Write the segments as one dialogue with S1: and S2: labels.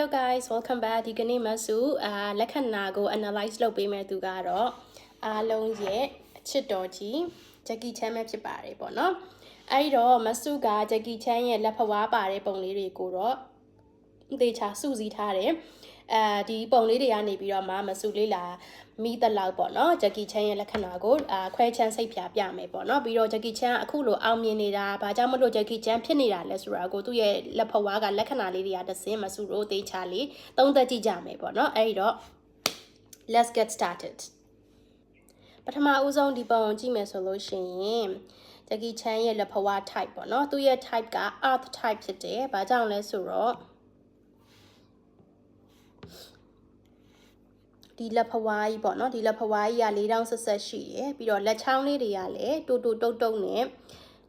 S1: hello guys welcome back ဒီကနေ့မဆုအာလက္ခဏာကို analyze လုပ်ပေးမယ်သူကတော့အားလုံးရဲ့အချစ်တော်ကြီး Jackie Chan ပဲဖြစ်ပါတယ်ပေါ့နော်အဲ့တော့မဆုက Jackie Chan ရဲ့လက်ဖဝါးပါတဲ့ပုံလေးတွေကိုတော့သေချာစုစည်းထားတယ် အဲဒီပုံလေးတွေကနေပြီးတော့မှမဆုလေးလာမိတလောက်ပေါ့နော်ဂျက်ကီချန်ရဲ့လက္ခဏာကိုအာခွဲချမ်းစိတ်ဖြာပြမယ်ပေါ့နော်ပြီးတော့ဂျက်ကီချန်အခုလိုအောင်မြင်နေတာဘာကြောင့်မလို့ဂျက်ကီချန်ဖြစ်နေတာလဲဆိုတာကိုသူ့ရဲ့လက်ဖဝါးကလက္ခဏာလေးတွေကတစင်းမဆုတို့တေချာလေးသုံးသက်ကြည့်ကြမယ်ပေါ့နော်အဲ့ဒီတော့ let's get started ပထမဦးဆုံးဒီပုံကိုကြည့်မယ်ဆိုလို့ရှိရင်ဂျက်ကီချန်ရဲ့လက်ဖဝါး type ပေါ့နော်သူ့ရဲ့ type က earth type ဖြစ်တယ်ဘာကြောင့်လဲဆိုတော့ ဒီလက်ဖဝါးကြီးပေါ့နော်ဒီလက်ဖဝါးကြီးက၄တောင်ဆက်ဆက်ရှိရယ်ပြီးတော့လက်ချောင်းလေးတွေကလည်းတူတူတုတ်တုတ်နဲ့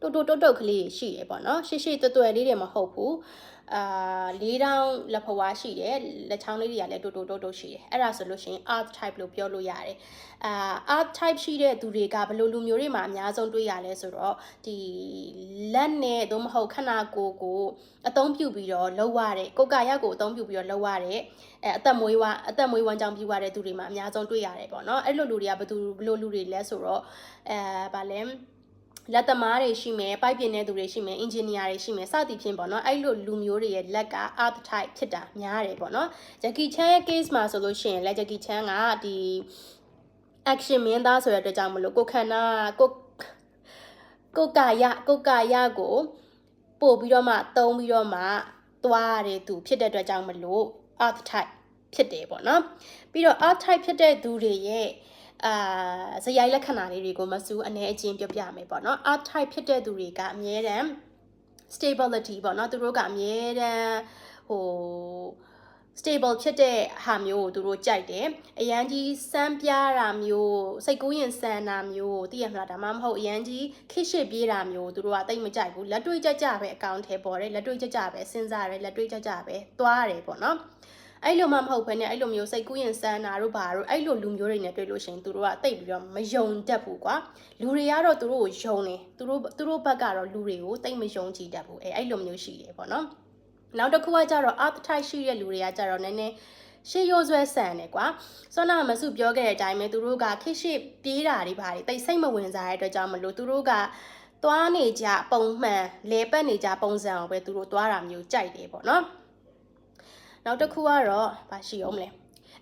S1: တူတူတုတ်တုတ်ကလေးရှိရယ်ပေါ့နော်ရှေ့ရှေ့တွယ်တွယ်လေးတွေမဟုတ်ဘူးအာ၄တောင်လက်ဖဝါးရှိတယ်လက်ချောင်းလေးတွေကလည်းတူတူတုတ်တုတ်ရှိတယ်အဲ့ဒါဆိုလို့ရှိရင် art type လို့ပြောလို့ရတယ်အာ art type ရှိတဲ့သူတွေကဘယ်လိုလူမျိုးတွေမှာအများဆုံးတွေ့ရလဲဆိုတော့ဒီလက်နဲ့သို့မဟုတ်ခန္ဓာကိုယ်ကိုအသုံးပြုပြီးတော့လှုပ်ရတဲ့ကိုယ်ကာယကိုအသုံးပြုပြီးတော့လှုပ်ရတဲ့အဲအသက်မွေးဝအသက်မွေးဝမ်းကြောင်းပြုရတဲ့သူတွေမှာအများဆုံးတွေ့ရတယ်ပေါ့နော်အဲ့လိုလူတွေကဘယ်သူဘယ်လိုလူတွေလဲဆိုတော့အဲဗာလဲ လက်သမားတွေရှိမယ်ပိုက်ပြင်တဲ့သူတွေရှိမယ်အင်ဂျင်နီယာတွေရှိမယ်စသည်ဖြင့်ပေါ့နော်အဲ့လိုလူမျိုးတွေရဲ့လက်က art type ဖြစ်တာများတယ်ပေါ့နော်ဂျက်ကီချန်ရဲ့ case မှာဆိုလို့ရှိရင်လက်ဂျက်ကီချန်ကဒီ action မင်းသားဆိုတဲ့အတွက်ကြောင့်မလို့ကိုခန္ဓာကိုကိုကာယကိုကာယကိုပို့ပြီးတော့မှသုံးပြီးတော့မှသွားရတဲ့သူဖြစ်တဲ့အတွက်ကြောင့်မလို့ art type ဖြစ်တယ်ပေါ့နော်ပြီးတော့ art type ဖြစ်တဲ့သူတွေရဲ့ အာဇယိုင်းလက္ခဏာလေးတွေကိုမစူးအနေအချင်းပြပြမယ်ပေါ့နော် art type ဖြစ်တဲ့သူတွေကအမြဲတမ်း stability ပေါ့နော်သူတို့ကအမြဲတမ်းဟို stable ဖြစ်တဲ့ဟာမျိုးကိုသူတို့ကြိုက်တယ်အရန်ကြီးစမ်းပြားတာမျိုးစိတ်ကူးရင်စမ်းတာမျိုးသိရမလားဒါမှမဟုတ်အရန်ကြီးခိရှိပြေးတာမျိုးသူတို့ကတိတ်မကြိုက်ဘူးလက်တွေ့ကြကြပဲအကောင့်ထဲပေါ်တယ်လက်တွေ့ကြကြပဲစဉ်းစားတယ်လက်တွေ့ကြကြပဲသွားတယ်ပေါ့နော် အဲ့လိုမှမဟုတ်ဘဲနဲ့အဲ့လိုမျိုးစိတ်ကူးရင်စမ်းတာတို့ဘာတို့အဲ့လိုလူမျိုးတွေနဲ့တွေ့လို့ရှိရင်သူတို့ကတိတ်ပြီးတော့မယုံတတ်ဘူးကွာလူတွေကတော့သူတို့ကိုယုံတယ်သူတို့သူတို့ဘက်ကတော့လူတွေကိုတိတ်မယုံကြည်တတ်ဘူးအဲ့အဲ့လိုမျိုးရှိတယ်ပေါ့နော်နောက်တစ်ခုကကြတော့ art type ရှိတဲ့လူတွေကကြတော့နည်းနည်းရှေးရိုးဆွဲဆန်တယ်ကွာစောနာမစုပြောခဲ့တဲ့အတိုင်းပဲသူတို့ကခိရှိပြေးတာတွေပါတယ်တိတ်စိတ်မဝင်စားတဲ့အတွက်ကြောင့်မလို့သူတို့ကသွားနေကြပုံမှန်လဲပတ်နေကြပုံစံအောင်ပဲသူတို့သွားတာမျိုးကြိုက်တယ်ပေါ့နော် နောက်တစ်ခုကတော့ဘာရှိအောင်မလဲ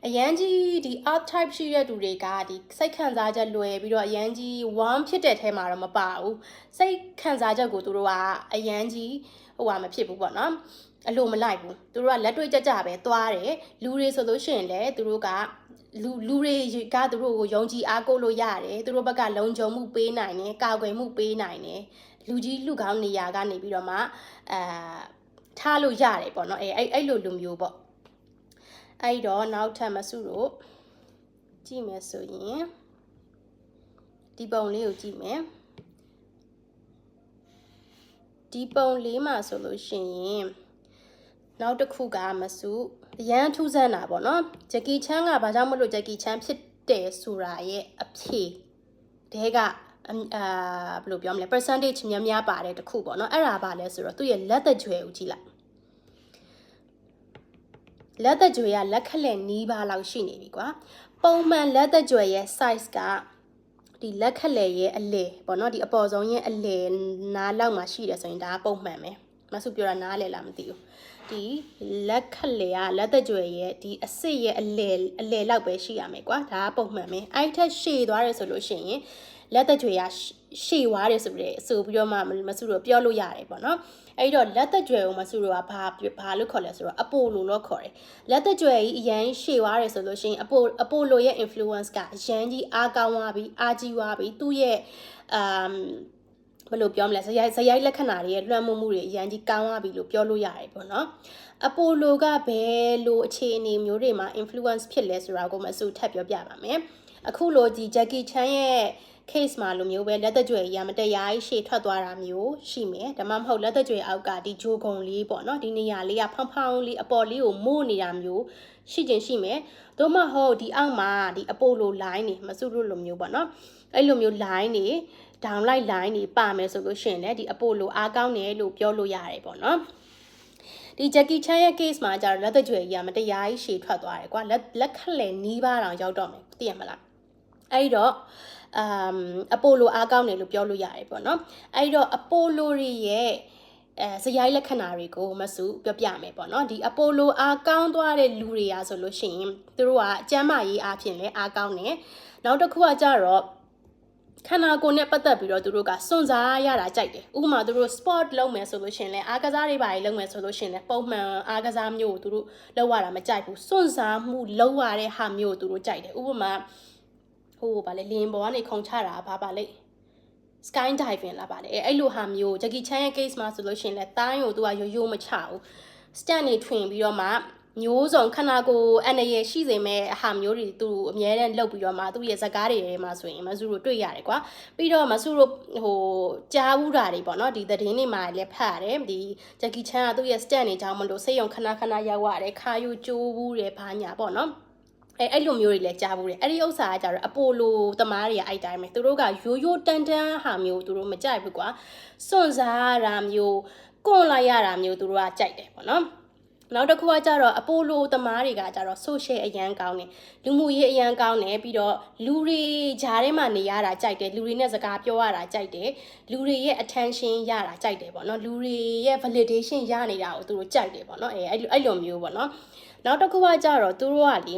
S1: အရန်ကြီးဒီ art type ရှိတဲ့သူတွေကဒီစိတ်ခံစားချက်လွယ်ပြီးတော့အရန်ကြီး warm ဖြစ်တဲ့ထဲမှာတော့မပါဘူးစိတ်ခံစားချက်ကိုသူတို့ကအရန်ကြီးဟိုဟာမဖြစ်ဘူးပေါ့နော်အလိုမလိုက်ဘူးသူတို့ကလက်တွေ့ကြကြပဲသွားတယ်လူတွေဆိုလို့ရှိရင်လည်းသူတို့ကလူလူတွေကသူတို့ကိုယုံကြည်အားကိုးလို့ရတယ်သူတို့ဘက်ကလုံခြုံမှုပေးနိုင်တယ်ကာကွယ်မှုပေးနိုင်တယ်လူကြီးလူကောင်းနေရာကနေပြီးတော့မှအာ ထားလို့ရတယ်ပေါ့နော်အဲအဲ့အဲ့လိုလူမျိုးပေါ့အဲ့တော့နောက်ထပ်မစုတို့ကြည့်မယ်ဆိုရင်ဒီပုံလေးကိုကြည့်မယ်ဒီပုံလေးမှာဆိုလို့ရှိရင်နောက်တစ်ခုကမစုအရန်ထူးဆန်းတာပေါ့နော်ဂျက်ကီချန်ကဘာကြောင့်မလို့ဂျက်ကီချန်ဖြစ်တယ်ဆိုတာရဲ့အဖြေတဲက အာဘယ်လိုပြောမလဲ percentage များများပါတယ်တခုပေါ့နော်အဲ့ဒါပါလဲဆိုတော့သူ့ရဲ့လက်သက်ကြွယ်ကိုကြည့်လိုက်လက်သက်ကြွယ်ကလက်ခလက်နီးပါးလောက်ရှိနေပြီကွာပုံမှန်လက်သက်ကြွယ်ရဲ့ size ကဒီလက်ခလက်ရဲ့အလေပေါ့နော်ဒီအပေါ်ဆုံးရဲ့အလေနားလောက်မှာရှိတယ်ဆိုရင်ဒါကပုံမှန်ပဲမဆုပြောတာနားလေလားမသိဘူး ဒီလက်ခလေကလက်သက်ကြွယ်ရဲ့ဒီအစစ်ရဲ့အလေအလေလောက်ပဲရှိရမယ်ကွာဒါကပုံမှန်ပဲအဲ့ထက်ရှည်သွားတယ်ဆိုလို့ရှိရင်လက်သက်ကြွယ်ကရှည်သွားတယ်ဆိုပြီးဆိုပြီးတော့မှမဆုတော့ပြောလို့ရတယ်ပေါ့နော်အဲ့တော့လက်သက်ကြွယ်ကိုမဆုတော့ကဘာဘာလို့ခေါ်လဲဆိုတော့အပိုလိုလို့ခေါ်တယ်လက်သက်ကြွယ်ကြီးအရန်ရှည်သွားတယ်ဆိုလို့ရှိရင်အပိုအပိုလိုရဲ့ influence ကအရန်ကြီးအားကောင်းသွားပြီအားကြီးသွားပြီသူ့ရဲ့အမ် ဘယ်လိုပြောမလဲဇယိုက်ဇယိုက်လက္ခဏာတွေရဲ့လွှမ်းမိုးမှုတွေအရင်ကြီးကောင်းသွားပြီလို့ပြောလို့ရတယ်ပေါ့နော်အပိုလိုကဘယ်လိုအခြေအနေမျိုးတွေမှာ influence ဖြစ်လဲဆိုတာကိုမအစုထပ်ပြောပြပါမယ်အခုလိုဒီ Jackie Chan ရဲ့ case မှာလိုမျိုးပဲလက်သက်ကြွယ်ရမတရားရှေ့ထွက်သွားတာမျိုးရှိမယ်ဒါမှမဟုတ်လက်သက်ကြွယ်အောက်ကဒီဂျိုကုံလေးပေါ့နော်ဒီနေရာလေးကဖောင်းဖောင်းလေးအပေါ်လေးကိုမို့နေတာမျိုးရှိခြင်းရှိမယ်သို့မဟုတ်ဒီအောက်မှာဒီအပိုလို line နေမစုလို့လိုမျိုးပေါ့နော်အဲ့လိုမျိုး line နေ downlight line တွေပါမယ်ဆိုလို့ရှိရင်လည်းဒီအပိုလိုအားကောင်းတယ်လို့ပြောလို့ရတယ်ပေါ့နော်ဒီ Jackie Chan ရဲ့ case မှာကျတော့လက်သက်ကြွယ်ကြီးကမတရားကြီးရှည်ထွက်သွားတယ်ကွာလက်လက်ခက်လေနီးပါးတောင်ရောက်တော့မယ်သိရမလားအဲ့တော့အမ်အပိုလိုအားကောင်းတယ်လို့ပြောလို့ရတယ်ပေါ့နော်အဲ့တော့အပိုလိုတွေရဲ့အဲစရိုက်လက္ခဏာတွေကိုမစုပြောပြမယ်ပေါ့နော်ဒီအပိုလိုအားကောင်းသွားတဲ့လူတွေရာဆိုလို့ရှိရင်သူတို့ကအကျမ်းမာရေးအားဖြင့်လည်းအားကောင်းတယ်နောက်တစ်ခုကကြတော့ ခန္ဓာကိုယ်နဲ့ပတ်သက်ပြီးတော့သူတို့ကစွန့်စားရတာကြိုက်တယ်ဥပမာသူတို့ sport လုပ်မယ်ဆိုလို့ရှိရင်လည်းအားကစားတွေပါလုပ်မယ်ဆိုလို့ရှိရင်လည်းပုံမှန်အားကစားမျိုးကိုသူတို့လုပ်ရတာမကြိုက်ဘူးစွန့်စားမှုလုပ်ရတဲ့ဟာမျိုးကိုသူတို့ကြိုက်တယ်ဥပမာဟိုဗာလေလင်းပေါ်ကနေခုံချတာဘာပါလဲ sky diving လာပါတယ်အဲ့လိုဟာမျိုး Jackie Chan ရဲ့ case မှာဆိုလို့ရှိရင်လည်းတိုင်းကိုသူကရိုးရိုးမချဘူး stand နေထွင်ပြီးတော့မှ မျိုးစုံခန္ဓာကိုယ်အနေရရှိစေမဲ့အဟာမျိုးတွေသူအများနဲ့လှုပ်ပြီးတော့မှသူ့ရဲ့ဇကားတွေထဲမှာဆိုရင်မဆူတို့တွေ့ရတယ်ကွာပြီးတော့မဆူတို့ဟိုကြားဘူးတာတွေပေါ့နော်ဒီသတင်းတွေမှာလည်းဖတ်ရတယ်ဒီ Jackie Chan ကသူ့ရဲ့ stand နေကြောင်းမလို့စိတ်ယုံခဏခဏရောက်ရတယ်ခါယူကျိုးဘူးတယ်ဘာညာပေါ့နော်အဲအဲ့လိုမျိုးတွေလည်းကြားဘူးတယ်အဲ့ဒီဥစ္စာကကြတော့အပိုလိုတမားတွေကအဲ့တိုင်းပဲသူတို့ကရိုးရိုးတန်တန်ဟာမျိုးသူတို့မကြိုက်ဘူးကွာစွန့်စားရတာမျိုးကွန်လိုက်ရတာမျိုးသူတို့ကကြိုက်တယ်ပေါ့နော် နောက်တစ်ခုကကြတော့အပိုလိုသမားတွေကကြတော့ social အရန်ကောင်းတယ်လူမှုရေးအရန်ကောင်းတယ်ပြီးတော့လူတွေဂျားထဲမှာနေရတာကြိုက်တယ်လူတွေနဲ့စကားပြောရတာကြိုက်တယ်လူတွေရဲ့ attention ရတာကြိုက်တယ်ပေါ့နော်လူတွေရဲ့ validation ရနေတာကိုသူတို့ကြိုက်တယ်ပေါ့နော်အဲအဲ့လိုအဲ့လိုမျိုးပေါ့နော်နောက်တစ်ခုကကြတော့သူတို့ကလေ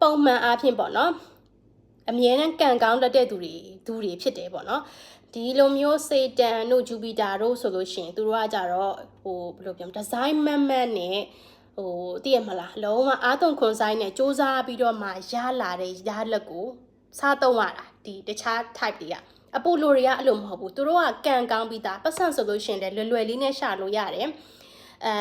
S1: ပုံမှန်အားဖြင့်ပေါ့နော်အမြဲတမ်းကံကောင်းတတ်တဲ့သူတွေသူတွေဖြစ်တယ်ပေါ့နော် ဒီလိုမျိုးစေတန်တို့ဂျူပီတာတို့ဆိုလို့ရှိရင်သူတို့ကကြတော့ဟိုဘယ်လိုပြောမလဲဒီဇိုင်းမတ်မတ်နဲ့ဟိုတည်ရမလားလုံးဝအာသွန်ခွန်ဆိုင်နဲ့စ조사ပြီးတော့မှရလာတဲ့ရလက်ကိုစားသုံးရတာဒီတခြား type တွေကအပိုလိုတွေကအဲ့လိုမဟုတ်ဘူးသူတို့ကကံကောင်းပြီးသားပတ်စံဆိုလို့ရှိရင်လည်းလွယ်လွယ်လေးနဲ့ရှာလို့ရတယ်အဲ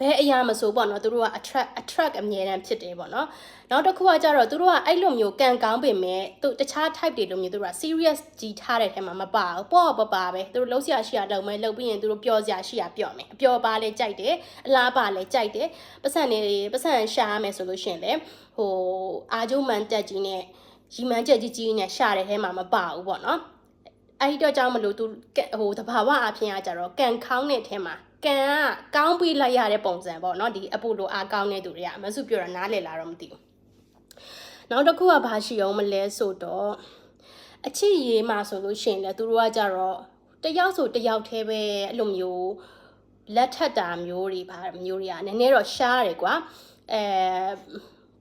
S1: ဘယ်အရာမဆိုပေါ့နော်သူတို့က attract attract အမြဲတမ်းဖြစ်တယ်ပေါ့နော်နောက်တစ်ခုကကြတော့သူတို့ကအဲ့လိုမျိုးကံကောင်းပေမဲ့သူတခြား type တွေလိုမျိုးသူတို့က serious ကြီးထားတဲ့ထဲမှာမပါဘူးပေါ့ပပါပဲသူတို့လုံးစရာရှိရလုံးမယ်လုံးပြီးရင်သူတို့ပျော်စရာရှိရပျော်မယ်အပျော်ပါလဲကြိုက်တယ်အလားပါလဲကြိုက်တယ်ပတ်စံနေပတ်စံရှာရမယ်ဆိုလို့ရှိရင်လေဟိုအာကျုံမှန်တက်ကြီးနဲ့ရီမန်းချက်ကြီးကြီးနဲ့ရှာတဲ့ထဲမှာမပါဘူးပေါ့နော်အဲ့ဒီတော့ကြောင့်မလို့သူဟိုတဘာဝအဖြစ်အကြတော့ကန်ခေါင်းတဲ့ထဲမှာ ကန်ကကောင်းပြီးလိုက်ရတဲ့ပုံစံပေါ့နော်ဒီအပိုလိုအားကောင်းတဲ့သူတွေကမဆုပြောတာနားလည်လာတော့မသိဘူးနောက်တစ်ခုကဘာရှိအောင်မလဲဆိုတော့အချစ်ရေးမှာဆိုလို့ရှိရင်လည်းသူတို့ကကြတော့တယောက်ဆိုတယောက်တည်းပဲအဲ့လိုမျိုးလက်ထပ်တာမျိုးတွေဗာမျိုးတွေကနည်းနည်းတော့ရှားတယ်ကွာအဲ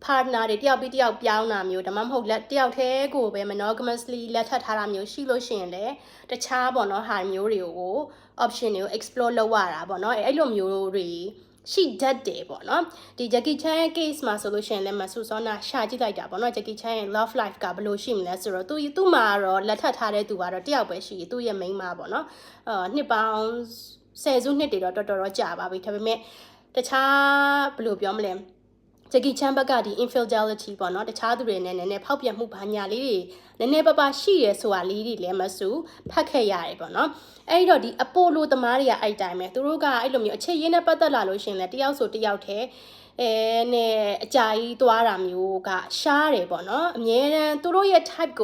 S1: partner တွေတယောက်ပြီးတယောက်ပြောင်းတာမျိုးဒါမှမဟုတ်လက်တယောက်တည်းကိုပဲ monogamously လက်ထပ်ထားတာမျိုးရှိလို့ရှိရင်လည်းတခြားပေါ့နော်ဟာမျိုးတွေကို option တွေကို explore လုပ်ရတာပေါ့နော်အဲ့လိုမျိုးတွေရှိတတ်တယ်ပေါ့နော်ဒီ Jackie Chan ရဲ့ case မှာဆိုလို့ရှိရင်လည်းမဆူစောနာရှာကြည့်လိုက်တာပေါ့နော် Jackie Chan ရဲ့ love life ကဘယ်လိုရှိမလဲဆိုတော့သူသူ့မှာတော့လက်ထပ်ထားတဲ့သူကတော့တယောက်ပဲရှိသူ့ရဲ့ main မှာပေါ့နော်အာနှစ်ပေါင်းဆယ်စုနှစ်တွေတော့တော်တော်ကြာပါပြီဒါပေမဲ့တခြားဘယ်လိုပြောမလဲ ဂျက်ကီချန်ဘက်ကဒီ infidelity ပေါ့နော်တခြားသူတွေနဲ့နည်းနည်းဖောက်ပြန်မှုဘာညာလေးတွေနည်းနည်းပါးပါးရှိရဲဆိုတာလေးတွေလည်းမဆူဖတ်ခဲ့ရတယ်ပေါ့နော်အဲ့တော့ဒီအပိုလိုသမားတွေကအဲ့တိုင်းပဲသူတို့ကအဲ့လိုမျိုးအခြေရင်းနဲ့ပတ်သက်လာလို့ရှင်လဲတယောက်ဆိုတယောက်တည်းအဲနဲ့အကြာကြီးသွားတာမျိုးကရှားတယ်ပေါ့နော်အမြဲတမ်းသူတို့ရဲ့ type က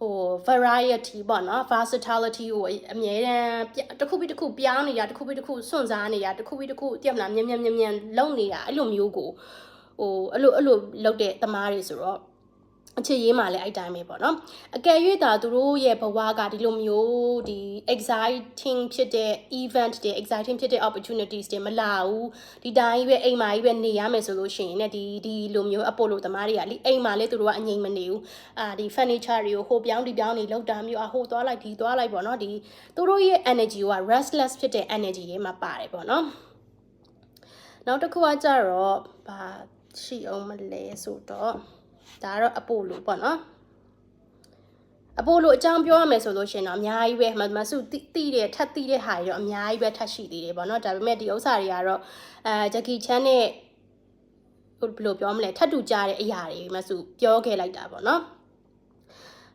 S1: ဟို variety ပေါ့နော် versatility ကိုအမြဲတမ်းတစ်ခုပြီးတစ်ခုပြောင်းနေတာတစ်ခုပြီးတစ်ခုစွန့်စားနေတာတစ်ခုပြီးတစ်ခုတည်မလားမြန်မြန်မြန်မြန်လုံနေတာအဲ့လိုမျိုးကိုဟိုအဲ့လိုအဲ့လိုလုပ်တဲ့သမားတွေဆိုတော့ အချစ်ရေးမှာလည်းအဲ့တိုင်းပဲပေါ့နော်အကယ်၍သာသူတို့ရဲ့ဘဝကဒီလိုမျိုးဒီ exciting ဖြစ်တဲ့ event တွေ exciting ဖြစ်တဲ့ opportunities တွေမလာဘူးဒီတိုင်းပဲအိမ်မှာကြီးပဲနေရမယ်ဆိုလို့ရှိရင်ねဒီဒီလိုမျိုးအပိုလိုသမားတွေကလေအိမ်မှာလေသူတို့ကအငြိမ်မနေဘူးအာဒီ furniture တွေကိုဟိုပြောင်းဒီပြောင်းနေလောက်တာမျိုးအဟိုသွားလိုက်ဒီသွားလိုက်ပေါ့နော်ဒီသူတို့ရဲ့ energy က restless ဖြစ်တဲ့ energy တွေမှာပါတယ်ပေါ့နော်နောက်တစ်ခုကကြတော့ဘာရှိအောင်မလဲဆိုတော့ ဒါကတော့အပိုလိုပေါ့နော်အပိုလိုအကြောင်းပြောရမယ်ဆိုလို့ရှင်တော့အများကြီးပဲမဆုတိတဲ့ထပ်တိတဲ့ဟာတွေတော့အများကြီးပဲထပ်ရှိသေးတယ်ပေါ့နော်ဒါပေမဲ့ဒီဥစ္စာတွေကတော့အဲဂျက်ကီချန်နဲ့ဘယ်လိုပြောမလဲထပ်တူကြတဲ့အရာတွေမဆုပြောခဲ့လိုက်တာပေါ့နော်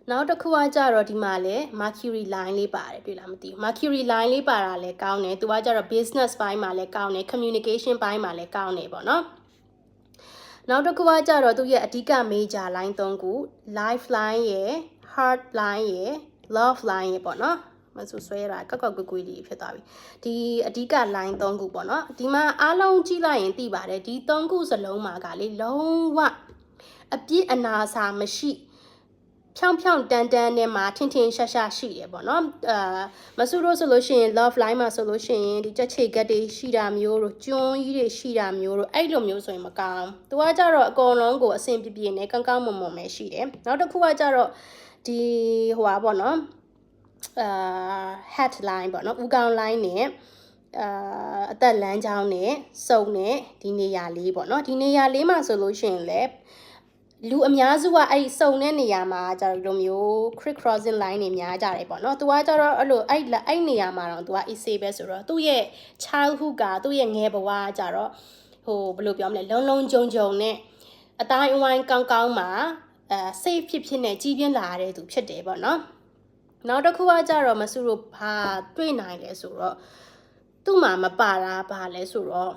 S1: နောက်တစ်ခုကကြတော့ဒီမှာလဲ Mercury line လေးပါတယ်တွေ့လားမသိဘူး Mercury line လေးပါတာလဲကောင်းတယ်သူကကြတော့ business ဘိုင်းမှာလဲကောင်းတယ် communication ဘိုင်းမှာလဲကောင်းတယ်ပေါ့နော် နောက်တစ်ခုကကြတော့သူရဲ့အဓိက major line ၃ခု life line ရယ် heart line ရယ် love line ရယ်ပေါ့နော်မဆူဆွဲရတာကောက်ကောက်ကွေးကွေးလေးဖြစ်သွားပြီဒီအဓိက line 3ခုပေါ့နော်ဒီမှာအားလုံးကြည့်လိုက်ရင်သိပါတယ်ဒီ3ခုစလုံးမှာကလေလုံးဝအပြစ်အနာစာမရှိ ဖြောင်ဖြောင်တန်တန်နဲ့မှာထင်ထင်ရှားရှားရှိတယ်ပေါ့နော်အာမဆူတို့ဆိုလို့ရှိရင် love line မှာဆိုလို့ရှိရင်ဒီကြက်ချေကတ်တွေရှိတာမျိုးတို့ကျွန်းကြီးတွေရှိတာမျိုးတို့အဲ့လိုမျိုးဆိုရင်မကောင်းသူကကြတော့အကုန်လုံးကိုအဆင်ပြေပြေနဲ့ကောင်းကောင်းမွန်မွန်ပဲရှိတယ်နောက်တစ်ခုကကြတော့ဒီဟိုပါပေါ့နော်အာ headline ပေါ့နော်ဥကောင်း line နဲ့အာအသက်လမ်းကြောင်းနဲ့စုံနဲ့ဒီနေရာလေးပေါ့နော်ဒီနေရာလေးမှာဆိုလို့ရှိရင်လည်း လူအများစုကအဲ့ဒီစုံတဲ့နေရာမှာကျတော့ဒီလိုမျိုး creek crossing line တွေများကြတယ်ပေါ့နော်။ तू ကကျတော့အဲ့လိုအဲ့အဲ့နေရာမှာတော့ तू က easy ပဲဆိုတော့သူ့ရဲ့ childhood ကသူ့ရဲ့ငယ်ဘဝကကျတော့ဟိုဘယ်လိုပြောမလဲလုံလုံကြုံကြုံနဲ့အတိုင်းအဝိုင်းကောင်းကောင်းမှာအဲ safe ဖြစ်ဖြစ်နဲ့ကြီးပြင်းလာရတဲ့သူဖြစ်တယ်ပေါ့နော်။နောက်တစ်ခုကကြတော့မဆူတို့ဘာတွေ့နိုင်လဲဆိုတော့သူ့မှာမပါတာဘာလဲဆိုတော့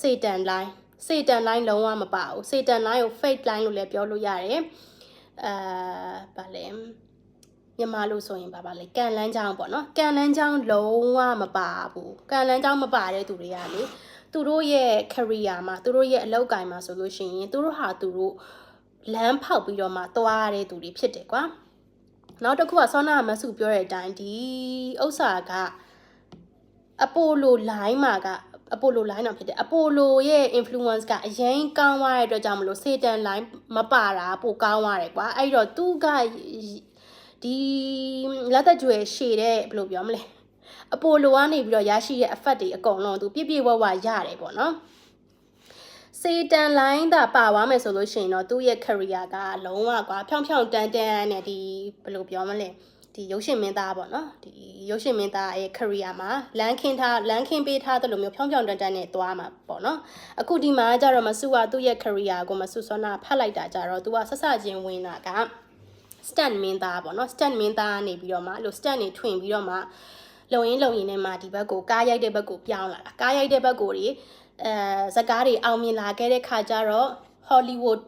S1: စေတန်လိုင်း စေတန်လိုင်းလုံးဝမပါဘူးစေတန်လိုင်းကို fake line လို့လည်းပြောလို့ရတယ်အာဗာလဲမြန်မာလို့ဆိုရင်ဗာဗာလဲကန်လန်းချောင်းပေါ့နော်ကန်လန်းချောင်းလုံးဝမပါဘူးကန်လန်းချောင်းမပါတဲ့သူတွေကလေသူတို့ရဲ့ career မှာသူတို့ရဲ့အလုပ်ကိုင်မှာဆိုလို့ရှိရင်သူတို့ဟာသူတို့လမ်းဖောက်ပြီးတော့မှသွားရတဲ့သူတွေဖြစ်တယ်ကွာနောက်တစ်ခုကဆောနာမဆုပြောတဲ့အတိုင်းဒီဥစ္စာကအပိုလို line မှာက အပိုလို line တော့ဖြစ်တယ်အပိုလိုရဲ့ influence ကအရင်ကောင်းသွားတဲ့အတွက်ကြောင့်မလို့စေတန် line မပါတာပိုကောင်းသွားတယ်ကွာအဲ့တော့သူကဒီလက်သက်ကျွယ်ရှည်တဲ့ဘယ်လိုပြောမလဲအပိုလိုကနေပြီးတော့ရရှိတဲ့ effect တွေအကုန်လုံးသူပြည့်ပြည့်ဝဝရတယ်ပေါ့နော်စေတန်လိုင်းသာပါသွားမယ်ဆိုလို့ရှိရင်တော့သူ့ရဲ့ career ကလုံးဝကွာဖြောင်ဖြောင်တန်းတန်းနဲ့ဒီဘယ်လိုပြောမလဲ ဒီရုပ်ရှင်မင်းသားပေါ့နော်ဒီရုပ်ရှင်မင်းသားရဲ့ career မှာလမ်းခင်းထားလမ်းခင်းပေးထားတယ်လို့မျိုးဖြောင်းဖြောင်းတန်းတန်းနဲ့သွားမှာပေါ့နော်အခုဒီမှာကျတော့မဆုကသူ့ရဲ့ career ကိုမဆုစောနာဖတ်လိုက်တာကြတော့သူကဆက်ဆချင်းဝင်တာက stand မင်းသားပေါ့နော် stand မင်းသားနေပြီးတော့မှအဲ့လို stand နေထွင်ပြီးတော့မှလုံရင်းလုံရင်းနဲ့မှဒီဘက်ကိုကားရိုက်တဲ့ဘက်ကိုပြောင်းလာတာကားရိုက်တဲ့ဘက်ကိုတွေအဲဇကားတွေအောင်မြင်လာခဲ့တဲ့ခါကျတော့ Hollywood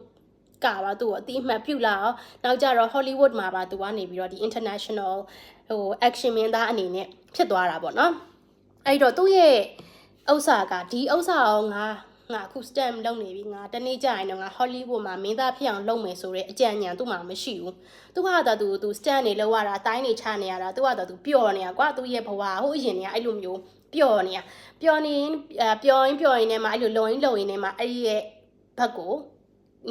S1: ကပါသူ့ကိုအတိအမှတ်ပြုလာအောင်နောက်ကြတော့ Hollywood မှာပါသူကနေပြီးတော့ဒီ international ဟို action မင်းသားအနေနဲ့ဖြစ်သွားတာပေါ့နော်အဲ့တော့သူ့ရဲ့ဥစ္စာကဒီဥစ္စာအောင်ငါငါအခု stamp လုပ်နေပြီငါတနေ့ကျရင်တော့ငါ Hollywood မှာမင်းသားဖြစ်အောင်လုပ်မယ်ဆိုတဲ့အကြံဉာဏ်သူ့မှာမရှိဘူးသူကသာသူသူ stand နေလောက်ရတာတိုင်းနေချနေရတာသူကသာသူပျော်နေတာကွာသူ့ရဲ့ဘဝဟိုအရင်ကအဲ့လိုမျိုးပျော်နေတာပျော်နေပျော်ရင်ပျော်ရင်နဲ့မှအဲ့လိုလုံရင်လုံရင်နဲ့မှအဲ့ဒီရဲ့ဘက်ကို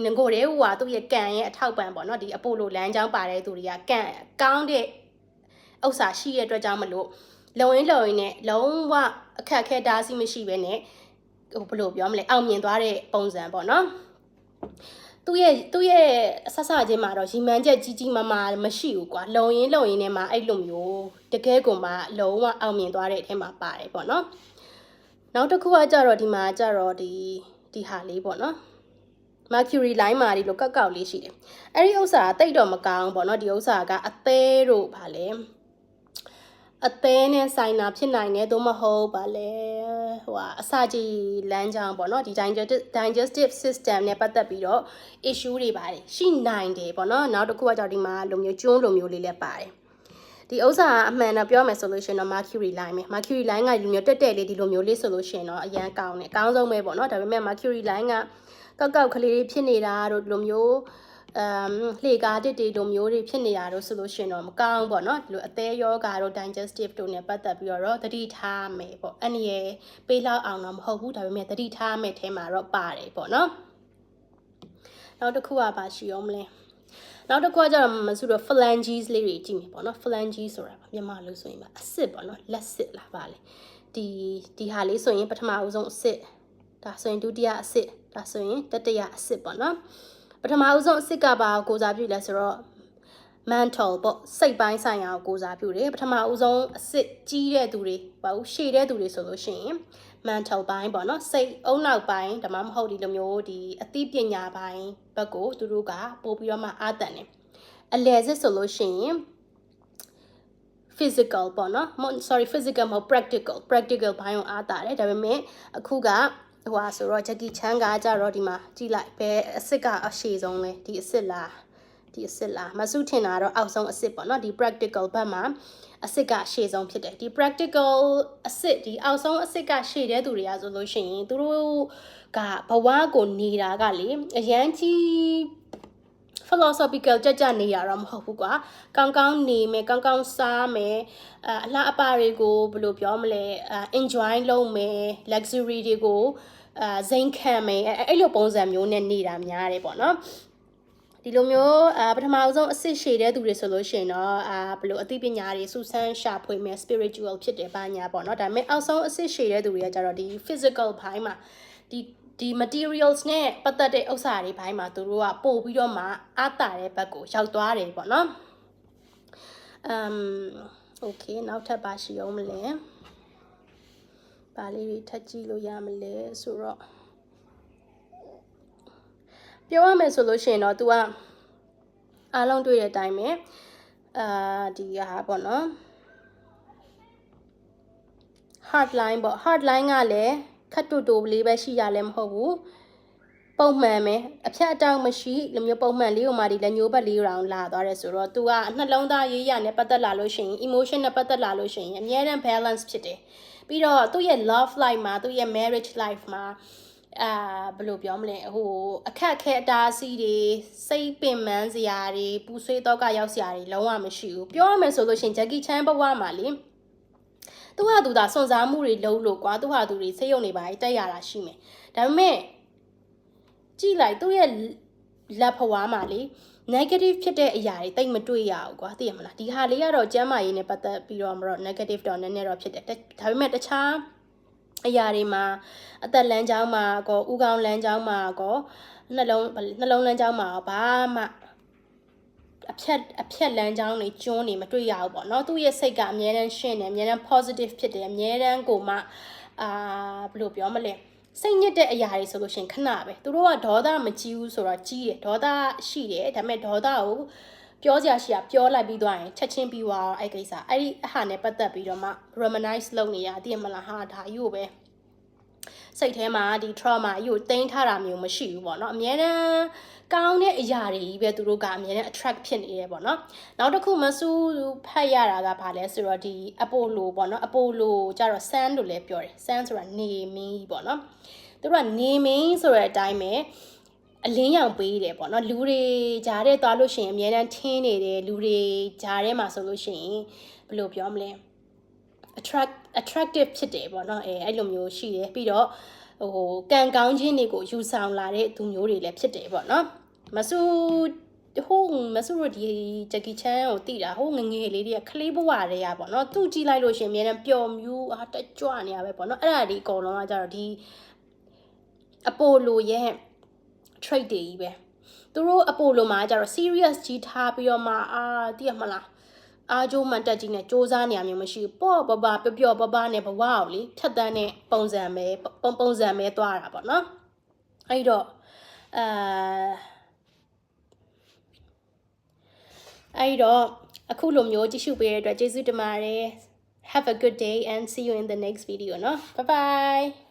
S1: ငကိုတဲ့ဟိုဟာသူ့ရဲ့ကံရဲ့အထောက်ပံ့ပေါ့နော်ဒီအပိုလိုလမ်းကြောင်းပါတဲ့သူတွေကကံကောင်းတဲ့ဥစ္စာရှိတဲ့အတွက်ကြောင့်မလို့လုံရင်းလုံရင်းနဲ့လုံးဝအခက်အခဲတားဆီးမရှိဘဲနဲ့ဟိုဘယ်လိုပြောမလဲအောင်မြင်သွားတဲ့ပုံစံပေါ့နော်သူ့ရဲ့သူ့ရဲ့ဆက်ဆချင်းမှာတော့ရီမန်းချက်ကြီးကြီးမားမားမရှိဘူးကွာလုံရင်လုံရင်နဲ့မှအဲ့လိုမျိုးတကယ်ကိုမှလုံးဝအောင်မြင်သွားတဲ့အထက်မှာပါတယ်ပေါ့နော်နောက်တစ်ခုကကြတော့ဒီမှာကြတော့ဒီဒီဟာလေးပေါ့နော် mercury line မှာဒီလိုကောက်ကောက်လေးရှိတယ်အဲ့ဒီဥစ္စာကတိတ်တော့မကောင်းပေါ့နော်ဒီဥစ္စာကအသေးတို့ဗာလဲအသေးနဲ့ဆိုင်တာဖြစ်နိုင်တယ်သို့မဟုတ်ဗာလဲဟိုအစာကြီးလမ်းကြောင်းပေါ့နော်ဒီ digestive system နဲ့ပတ်သက်ပြီးတော့ issue တွေပါတယ်ရှိနိုင်တယ်ပေါ့နော်နောက်တစ်ခုကကြောင့်ဒီမှာလိုမျိုးကျွန်းလိုမျိုးလေးလည်းပါတယ်ဒီဥစ္စာအမှန်တော့ပြောမယ်ဆိုလို့ရှိရင်တော့ mercury line ပဲ mercury line ကဒီမျိုးတက်တက်လေးဒီလိုမျိုးလေးဆိုလို့ရှိရင်တော့အရန်ကောင်းတယ်အကောင်းဆုံးပဲပေါ့နော်ဒါပေမဲ့ mercury line က ကောက်ကောက်ကလေးဖြစ်နေတာတို့ဒီလိုမျိုးအမ်လှေကားတစ်တွေလိုမျိုးတွေဖြစ်နေတာတို့ဆိုလို့ရှိရင်တော့မကောင်းပေါ့နော်ဒီလိုအသေးယောဂါတို့ digestive တို့ ਨੇ ပတ်သက်ပြီးတော့သတိထားမယ်ပေါ့အဲ့ဒီရပေးလောက်အောင်တော့မဟုတ်ဘူးဒါပေမဲ့သတိထားမယ်ထဲမှာတော့ပါတယ်ပေါ့နော်နောက်တစ်ခုကပါရှိအောင်မလဲနောက်တစ်ခုကကျတော့မဆိုတော့ phalanges လေးတွေကြည့်မယ်ပေါ့နော် phalanges ဆိုတာမြန်မာလို့ဆိုရင်ပါအစစ်ပေါ့နော်လက်စစ်လားပါလေဒီဒီဟာလေးဆိုရင်ပထမအဆုံးအစစ်ဒါဆိုရင်ဒုတိယအစစ် ဒါဆိုရင်တတိယအစစ်ပေါ့နော်ပထမအဆုံးအစစ်ကပါကိုစားပြုလဲဆိုတော့ mental ပေါ့စိတ်ပိုင်းဆိုင်ရာကိုကိုစားပြုတယ်ပထမအဆုံးအစစ်ကြီးတဲ့သူတွေဘာလို့ရှည်တဲ့သူတွေဆိုလို့ရှိရင် mental ပိုင်းပေါ့နော်စိတ်အုံနောက်ပိုင်းဒါမှမဟုတ်ဒီလိုမျိုးဒီအသိပညာပိုင်းဘက်ကိုသူတို့ကပို့ပြီးတော့မှအာတန်တယ်အလယ်စစ်ဆိုလို့ရှိရင် physical ပေါ့နော် sorry physical မဟုတ် practical practical ဘိုင်းကိုအားတာတယ်ဒါပေမဲ့အခုက ဟိုဟာဆိုတော့ Jackie Chan ကကြတော့ဒီမှာကြည့်လိုက်ဘယ်အစ်စ်ကအရှည်ဆုံးလဲဒီအစ်စ်လားဒီအစ်စ်လားမဆုထင်တာတော့အောက်ဆုံးအစ်စ်ပေါ့နော်ဒီ practical ဘက်မှာအစစ်ကရှေ့ဆုံးဖြစ်တယ်ဒီ practical အစစ်ဒီအောက်ဆုံးအစစ်ကရှေ့တဲ့သူတွေကဆိုလို့ရှိရင်သူတို့ကဘဝကိုနေတာကလေအရန်ကြီး philosophical ကြကြနေရတော့မဟုတ်ဘူးကွာကောင်းကောင်းနေမယ်ကောင်းကောင်းစားမယ်အအလှအပတွေကိုဘယ်လိုပြောမလဲအ enjoy လုပ်မယ် luxury တွေကိုအာဇိမ်ခံမယ်အဲ့အဲ့လိုပုံစံမျိုးနဲ့နေတာများတယ်ပေါ့နော်ဒီလိုမျိုးအာပထမဆုံးအစ်စ်ရှည်တဲ့သူတွေဆိုလို့ရှိရင်တော့အာဘယ်လိုအသိပညာတွေစူးစမ်းရှာဖွေမယ် spiritual ဖြစ်တယ်ဘာညာပေါ့နော်ဒါပေမဲ့အောက်ဆုံးအစ်စ်ရှည်တဲ့သူတွေကကြတော့ဒီ physical ဘိုင်းမှာဒီ ဒီ materials နဲ့ပတ်သက်တဲ့ဥစ္စာတွေဘိုင်းမှာသူတို့ကပို့ပြီးတော့မှအတာတဲ့ဘက်ကိုရောက်သွားတယ်ပေါ့နော်။ um okay နောက်ထပ်ပါရှိအောင်မလဲ။ပါလေးတွေထပ်ကြည့်လို့ရမလဲဆိုတော့ပြောရမယ်ဆိုလို့ရှိရင်တော့ तू ကအားလုံးတွေ့တဲ့အတိုင်းပဲအာဒီဟာပေါ့နော် hard line ပေါ့ hard line ကလည်း ခတ်တူတူလေးပဲရှိရလဲမဟုတ်ဘူးပုံမှန်ပဲအဖြတ်အတောက်မရှိလိုမျိုးပုံမှန်လေးကိုမှဒီလက်ညှိုးဘက်လေးရောင်လာသွားတယ်ဆိုတော့ तू ကနှလုံးသားရေးရနဲ့ပတ်သက်လာလို့ရှိရင် emotion နဲ့ပတ်သက်လာလို့ရှိရင်အများနဲ့ balance ဖြစ်တယ်ပြီးတော့သူ့ရဲ့ love life မှာသူ့ရဲ့ marriage life မှာအာဘယ်လိုပြောမလဲဟိုအခက်ခဲအတားအဆီးတွေစိတ်ပင်ပန်းစရာတွေပူဆွေးတော့ကရောက်စရာတွေလုံးဝမရှိဘူးပြောရမယ်ဆိုလို့ရှိရင် Jackie Chan ဘဝမှာလေ သူဟာသူသာစွန့်စားမှုတွေလုံးလို့ကွာသူဟာသူတွေစိတ်ယုံနေပါတက်ရတာရှိမယ်ဒါပေမဲ့ကြည့်လိုက်သူ့ရဲ့လက်ဖွားမှာလေ negative ဖြစ်တဲ့အရာတွေတိတ်မတွေ့ရဘူးကွာသိရမလားဒီဟာလေးကတော့ကျမ်းမာရေးနဲ့ပတ်သက်ပြီးတော့မတော့ negative တော့နည်းနည်းတော့ဖြစ်တယ်ဒါပေမဲ့တခြားအရာတွေမှာအသက်လမ်းကြောင်းမှာကောဥကောင်းလမ်းကြောင်းမှာကောနှလုံးနှလုံးလမ်းကြောင်းမှာဘာမှ အဖြတ်အဖြတ်လမ်းကြောင်းတွေကျွန်းနေမတွေ့ရဘူးပေါ့နော်သူ့ရဲ့စိတ်ကအမြဲတမ်းရှင်းတယ်အမြဲတမ်း positive ဖြစ်တယ်အမြဲတမ်းကိုမှအာဘယ်လိုပြောမလဲစိတ်ညစ်တဲ့အရာတွေဆိုလို့ရှိရင်ခဏပဲသူတို့ကဒေါသမကြီးဘူးဆိုတော့ကြီးတယ်ဒေါသရှိတယ်ဒါပေမဲ့ဒေါသကိုပြောစရာရှိတာပြောလိုက်ပြီးသွားရင်ချက်ချင်းပြီးသွားအဲ့ကိစ္စအဲ့ဒီအဟာနဲ့ပတ်သက်ပြီးတော့မှ reminisce လုပ်နေရတည်မလားဟာဒါယူပဲစိတ်ထဲမှာဒီ trauma ကြီးကိုတင်းထားတာမျိုးမရှိဘူးပေါ့နော်အများနဲ့ ကောင်းတဲ့အရာတွေကြီးပဲသူတို့ကအများနဲ့ attract ဖြစ်နေတယ်ပေါ့နော်နောက်တစ်ခုမဆူဖတ်ရတာကဘာလဲဆိုတော့ဒီ Apollo ပေါ့နော် Apollo ကျတော့ sun လို့လည်းပြောတယ် sun ဆိုတာနေမင်းကြီးပေါ့နော်သူတို့ကနေမင်းဆိုတဲ့အတိုင်းပဲအလင်းရောင်ပေးတယ်ပေါ့နော်လူတွေဂျားတဲ့သွားလို့ရှိရင်အများတန်းထင်းနေတယ်လူတွေဂျားထဲမှာဆိုလို့ရှိရင်ဘယ်လိုပြောမလဲ attract attractive ဖြစ်တယ်ပေါ့နော်အဲအဲ့လိုမျိုးရှိတယ်ပြီးတော့ဟိုကံကောင်းခြင်းတွေကိုယူဆောင်လာတဲ့သူမျိုးတွေလည်းဖြစ်တယ်ပေါ့နော် မဆူဟိုမဆူရဒီဂျက်ကီချန်ကိုတိတာဟိုငငယ်လေးတွေကခလေးဘဝတွေကပေါ့နော်သူ့ကြည့်လိုက်လို့ရှင်အများနဲ့ပျော်မြူးအာတက်ကြွနေရပဲပေါ့နော်အဲ့ဒါဒီအကုန်လုံးကကြတော့ဒီအပိုလိုရဲ့ trade တွေကြီးပဲသူတို့အပိုလိုမှာကြတော့ serious ကြီးထားပြီးတော့မှအာသိရမလားအားကြိုးမှန်တက်ကြီးနဲ့စ조사နေရမျိုးမရှိဘူးပေါ့ပပပပျော့ပပနဲ့ဘဝကိုလေဖြတ်တန်းတဲ့ပုံစံပဲပုံပုံစံပဲသွားတာပေါ့နော်အဲ့တော့အာ အဲ့တော့အခုလိုမျိုးကြည့်ရှုပေးတဲ့အတွက်ကျေးဇူးတင်ပါတယ် have a good day and see you in the next video เนาะ bye bye